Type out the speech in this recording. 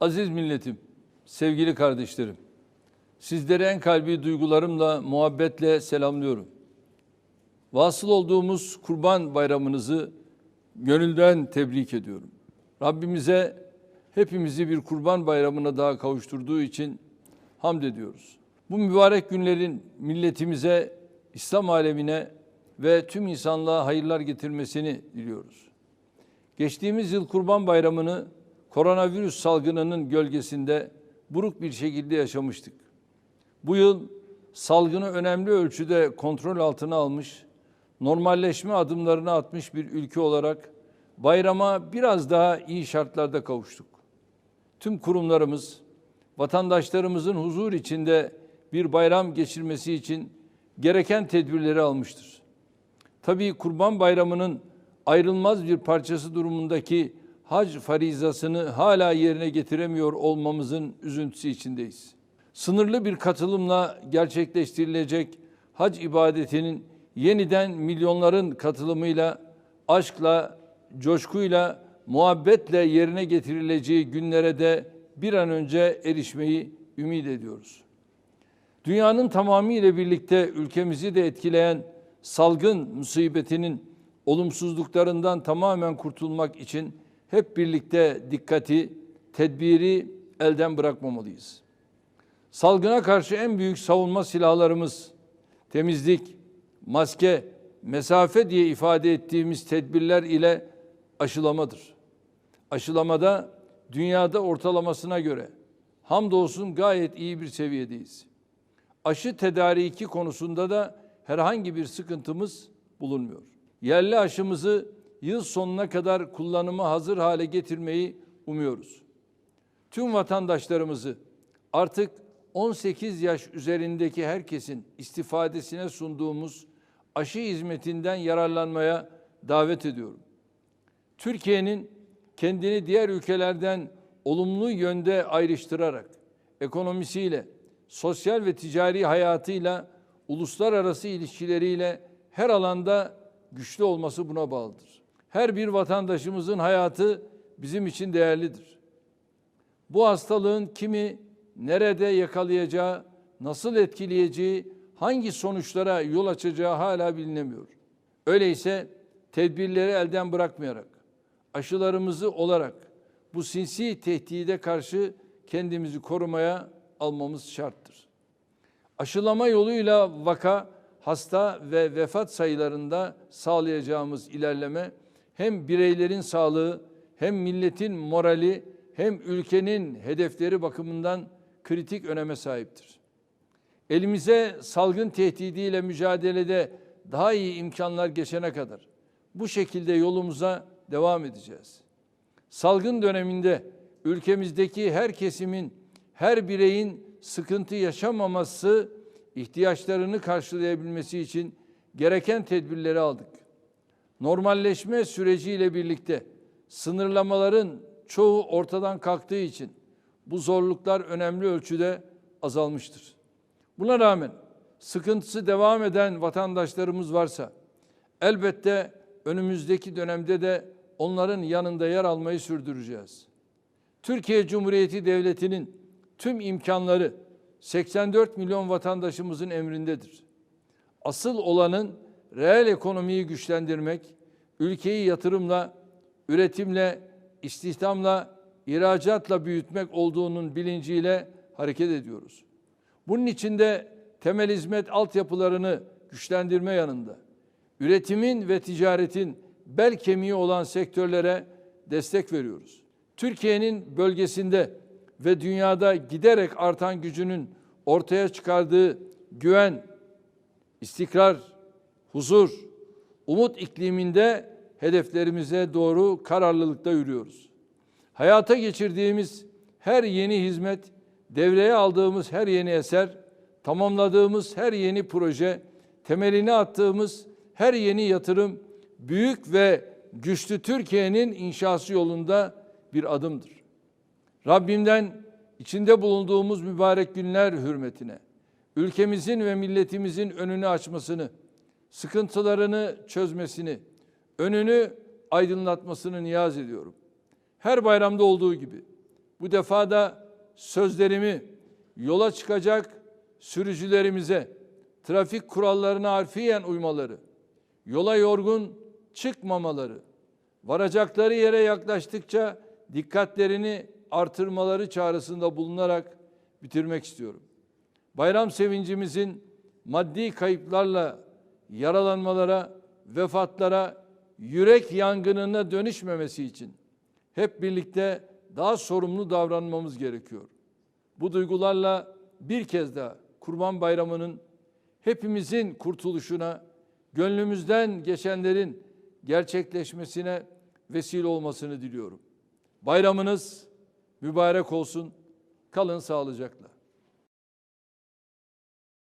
Aziz milletim, sevgili kardeşlerim, sizleri en kalbi duygularımla, muhabbetle selamlıyorum. Vasıl olduğumuz Kurban Bayramınızı gönülden tebrik ediyorum. Rabbimize hepimizi bir Kurban Bayramına daha kavuşturduğu için hamd ediyoruz. Bu mübarek günlerin milletimize, İslam alemine ve tüm insanlığa hayırlar getirmesini diliyoruz. Geçtiğimiz yıl Kurban Bayramı'nı koronavirüs salgınının gölgesinde buruk bir şekilde yaşamıştık. Bu yıl salgını önemli ölçüde kontrol altına almış, normalleşme adımlarını atmış bir ülke olarak bayrama biraz daha iyi şartlarda kavuştuk. Tüm kurumlarımız vatandaşlarımızın huzur içinde bir bayram geçirmesi için gereken tedbirleri almıştır. Tabii Kurban Bayramı'nın ayrılmaz bir parçası durumundaki hac farizasını hala yerine getiremiyor olmamızın üzüntüsü içindeyiz. Sınırlı bir katılımla gerçekleştirilecek hac ibadetinin yeniden milyonların katılımıyla, aşkla, coşkuyla, muhabbetle yerine getirileceği günlere de bir an önce erişmeyi ümit ediyoruz. Dünyanın tamamıyla birlikte ülkemizi de etkileyen salgın musibetinin olumsuzluklarından tamamen kurtulmak için hep birlikte dikkati, tedbiri elden bırakmamalıyız. Salgına karşı en büyük savunma silahlarımız temizlik, maske, mesafe diye ifade ettiğimiz tedbirler ile aşılamadır. Aşılamada dünyada ortalamasına göre hamdolsun gayet iyi bir seviyedeyiz. Aşı tedariki konusunda da herhangi bir sıkıntımız bulunmuyor. Yerli aşımızı yıl sonuna kadar kullanıma hazır hale getirmeyi umuyoruz. Tüm vatandaşlarımızı artık 18 yaş üzerindeki herkesin istifadesine sunduğumuz aşı hizmetinden yararlanmaya davet ediyorum. Türkiye'nin kendini diğer ülkelerden olumlu yönde ayrıştırarak ekonomisiyle, sosyal ve ticari hayatıyla, uluslararası ilişkileriyle her alanda güçlü olması buna bağlıdır. Her bir vatandaşımızın hayatı bizim için değerlidir. Bu hastalığın kimi nerede yakalayacağı, nasıl etkileyeceği, hangi sonuçlara yol açacağı hala bilinemiyor. Öyleyse tedbirleri elden bırakmayarak, aşılarımızı olarak bu sinsi tehdide karşı kendimizi korumaya almamız şarttır. Aşılama yoluyla vaka, hasta ve vefat sayılarında sağlayacağımız ilerleme hem bireylerin sağlığı, hem milletin morali, hem ülkenin hedefleri bakımından kritik öneme sahiptir. Elimize salgın tehdidiyle mücadelede daha iyi imkanlar geçene kadar bu şekilde yolumuza devam edeceğiz. Salgın döneminde ülkemizdeki her kesimin, her bireyin sıkıntı yaşamaması, ihtiyaçlarını karşılayabilmesi için gereken tedbirleri aldık. Normalleşme süreciyle birlikte sınırlamaların çoğu ortadan kalktığı için bu zorluklar önemli ölçüde azalmıştır. Buna rağmen sıkıntısı devam eden vatandaşlarımız varsa elbette önümüzdeki dönemde de onların yanında yer almayı sürdüreceğiz. Türkiye Cumhuriyeti Devleti'nin tüm imkanları 84 milyon vatandaşımızın emrindedir. Asıl olanın reel ekonomiyi güçlendirmek, ülkeyi yatırımla, üretimle, istihdamla, ihracatla büyütmek olduğunun bilinciyle hareket ediyoruz. Bunun içinde temel hizmet altyapılarını güçlendirme yanında üretimin ve ticaretin bel kemiği olan sektörlere destek veriyoruz. Türkiye'nin bölgesinde ve dünyada giderek artan gücünün ortaya çıkardığı güven, istikrar, huzur, umut ikliminde hedeflerimize doğru kararlılıkta yürüyoruz. Hayata geçirdiğimiz her yeni hizmet, devreye aldığımız her yeni eser, tamamladığımız her yeni proje, temelini attığımız her yeni yatırım büyük ve güçlü Türkiye'nin inşası yolunda bir adımdır. Rabbimden içinde bulunduğumuz mübarek günler hürmetine ülkemizin ve milletimizin önünü açmasını, sıkıntılarını çözmesini, önünü aydınlatmasını niyaz ediyorum. Her bayramda olduğu gibi Bu defa da sözlerimi yola çıkacak sürücülerimize trafik kurallarına harfiyen uymaları, yola yorgun çıkmamaları, varacakları yere yaklaştıkça dikkatlerini artırmaları çağrısında bulunarak bitirmek istiyorum. Bayram sevincimizin maddi kayıplarla yaralanmalara, vefatlara, yürek yangınına dönüşmemesi için hep birlikte daha sorumlu davranmamız gerekiyor. Bu duygularla bir kez daha Kurban Bayramı'nın hepimizin kurtuluşuna, gönlümüzden geçenlerin gerçekleşmesine vesile olmasını diliyorum. Bayramınız mübarek olsun. Kalın sağlıcakla.